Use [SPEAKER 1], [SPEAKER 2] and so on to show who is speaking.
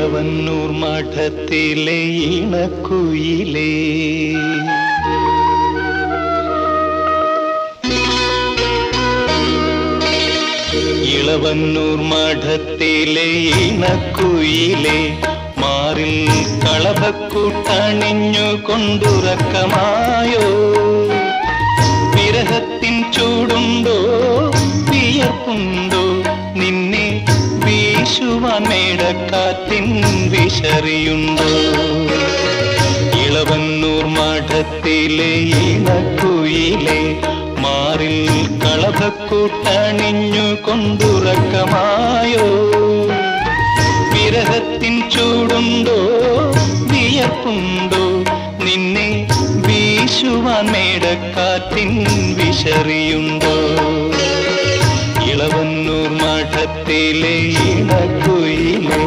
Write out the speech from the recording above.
[SPEAKER 1] ഇളവന്നൂർ മഠത്തിലെ ഇണക്കുയിലേ. ഇളവന്നൂർ മഠത്തിലെ ഇണക്കുയിലേ. മാറിൽ കളഭക്കൂട്ടണിഞ്ഞു കൊണ്ടുറക്കമായോ. വിരഹത്തിൻ ചൂടുണ്ടോ വിയർപ്പുണ്ടോ നിന്നെ വീശുവാൻ മേടക്കാറ്റിൻ വിശറിയുണ്ടോ? ഇളവന്നൂർ മഠത്തിലെ ഇണക്കുയിലെ മാറിൽ കളഭക്കൂട്ടണിഞ്ഞു കൊണ്ടുറക്കമായോ? വിരഹത്തിൻ ചൂടുണ്ടോ? വിയർപ്പുണ്ടോ? നിന്നെ വീശുവാൻ മേടക്കാറ്റിൻ വിശറിയുണ്ടോ? ഇളവന്നൂർ ஆட்டத்திலே இளக்குயிலே